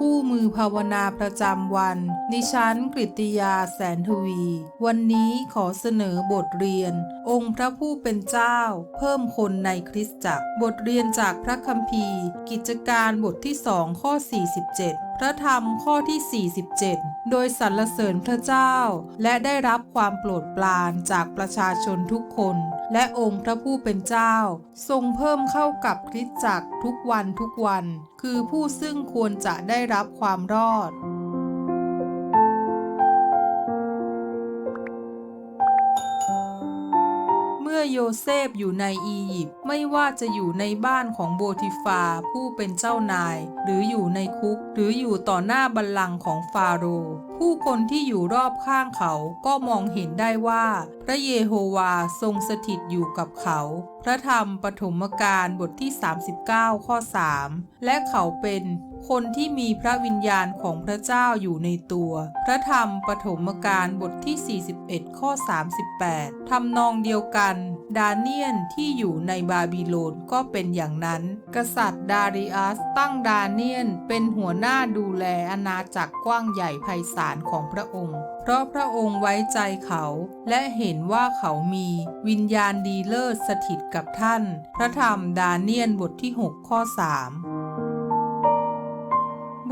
คู่มือภาวนาประจำวันดิฉันกริตยาแสนทวี วันนี้ขอเสนอบทเรียน องค์พระผู้เป็นเจ้า เพิ่มคนในคริสตจักร บทเรียนจากพระคัมภีร์ กิจการบทที่สองข้อ 47 พระธรรมข้อที่ 47 โดยสรรเสริญพระเจ้า และได้รับความโปรดปรานจากประชาชนทุกคน และองค์พระผู้เป็นเจ้า ทรงเพิ่มเข้ากับคริสตจักรทุกวันทุกวัน คือผู้ซึ่งควรจะได้รับความรอด โยเซฟอยู่ในอียิปต์ไม่ว่าจะอยู่ในบ้านของโบทิฟาผู้เป็นเจ้านาย หรืออยู่ในคุก หรืออยู่ต่อหน้าบัลลังก์ของฟาโรห์ผู้คนที่อยู่รอบข้างเขาก็มองเห็นได้ว่า พระเยโฮวาทรงสถิตอยู่กับเขา พระธรรมปฐมกาลบทที่ 39 ข้อ 3 และเขาเป็น คนที่มีพระวิญญาณของพระเจ้าอยู่ในตัว พระธรรมปฐมกาลบทที่ 41 ข้อ 38 ทำนองเดียวกัน ดาเนียนที่อยู่ในบาบิโลนก็เป็นอย่างนั้น กษัตริย์ดาริอัสตั้งดาเนียนเป็นหัวหน้าดูแลอาณาจักรกว้างใหญ่ไพศาลของพระองค์ เพราะพระองค์ไว้ใจเขา และเห็นว่าเขามีวิญญาณดีเลิศสถิตกับท่าน พระธรรมดาเนียนบทที่ 6 ข้อ 3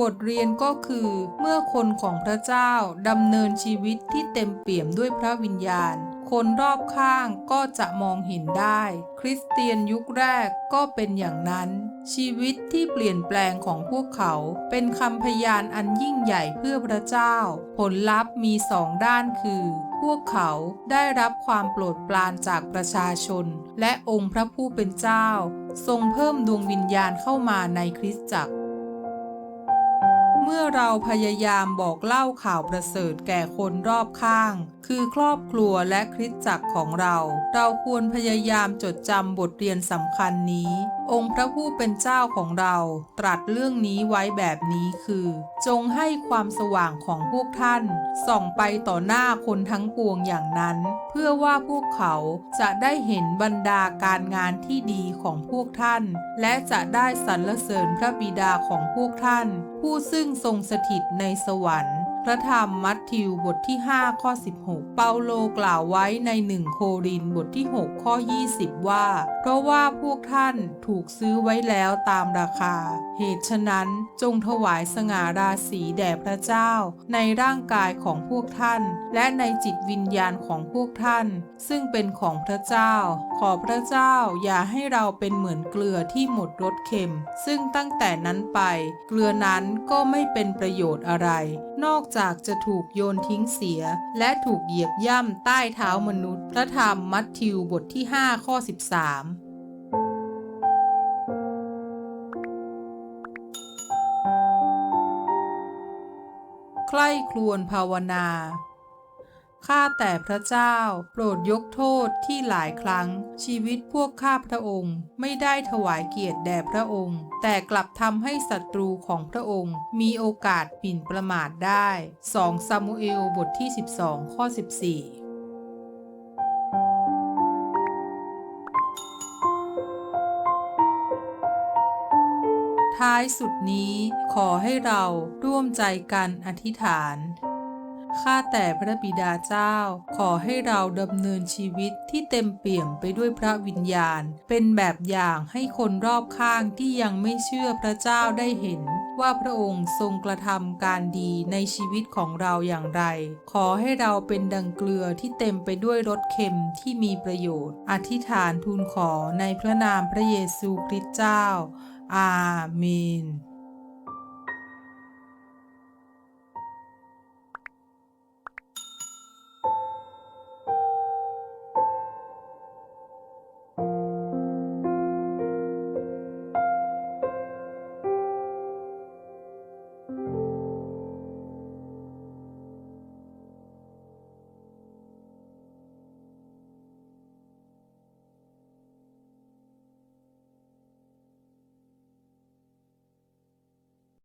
บทเรียนก็คือเมื่อคนของพระเจ้าดำเนินชีวิตที่เต็มเปี่ยมด้วยพระวิญญาณ คนรอบข้างก็จะมองเห็นได้ คริสเตียนยุคแรกก็เป็นอย่างนั้น ชีวิตที่เปลี่ยนแปลงของพวกเขาเป็นคำพยานอันยิ่งใหญ่เพื่อพระเจ้า ผลลัพธ์มีสองด้านคือ พวกเขาได้รับความโปรดปรานจากประชาชน และองค์พระผู้เป็นเจ้า ทรงเพิ่มดวงวิญญาณเข้ามาในคริสตจักร เมื่อเราพยายามบอกเล่าข่าวประเสริฐแก่คนรอบข้าง คือครอบครัวและคริสตจักรของเรา เราควรพยายามจดจำบทเรียนสำคัญนี้ องค์พระผู้เป็นเจ้าของเราตรัสเรื่องนี้ไว้แบบนี้คือ จงให้ความสว่างของพวกท่าน ส่องไปต่อหน้าคนทั้งปวงอย่างนั้น เพื่อว่าพวกเขาจะได้เห็นบรรดาการงานที่ดีของพวกท่าน และจะได้สรรเสริญพระบิดาของพวกท่าน ผู้ซึ่งทรงสถิตในสวรรค์ พระธรรมมัทธิวบทที่ 5 ข้อ 16 เปาโลกล่าวไว้ในหนึ่งโครินบทที่ 6 ข้อ 20 ว่า เพราะว่าพวกท่านถูกซื้อไว้แล้วตามราคาเหตุฉะนั้นจงถวายสง่าราศีแด่พระเจ้า ในร่างกายของพวกท่าน และในจิตวิญญาณของพวกท่าน ซึ่งเป็นของพระเจ้า ขอพระเจ้าอย่าให้เราเป็นเหมือนเกลือที่หมดรสเค็ม ซึ่งตั้งแต่นั้นไป เกลือนั้นก็ไม่เป็นประโยชน์อะไร นอกจากจะถูกโยนทิ้งเสีย และถูกเหยียบย่ำใต้เท้ามนุษย์ พระธรรมมัทธิวบทที่ 5 ข้อ 13 คร่ครวญภาวนา ข้าแต่พระเจ้า โปรดยกโทษที่หลายครั้ง ชีวิตพวกข้าพระองค์ไม่ได้ถวายเกียรติแด่พระองค์ แต่กลับทำให้ศัตรูของพระองค์ มีโอกาสผิ่นประมาทได้ 2 ซามูเอลบทที่ 12 ข้อ 14 ท้ายสุดนี้ขอให้เราร่วมใจกันอธิษฐาน ข้าแต่พระบิดาเจ้า ขอให้เราดำเนินชีวิตที่เต็มเปี่ยมไปด้วยพระวิญญาณ เป็นแบบอย่างให้คนรอบข้างที่ยังไม่เชื่อพระเจ้าได้เห็นว่าพระองค์ทรงกระทำการดีในชีวิตของเราอย่างไร ขอให้เราเป็นดังเกลือที่เต็มไปด้วยรสเค็มที่มีประโยชน์ อธิษฐานทูลขอในพระนามพระเยซูคริสต์เจ้า อาเมน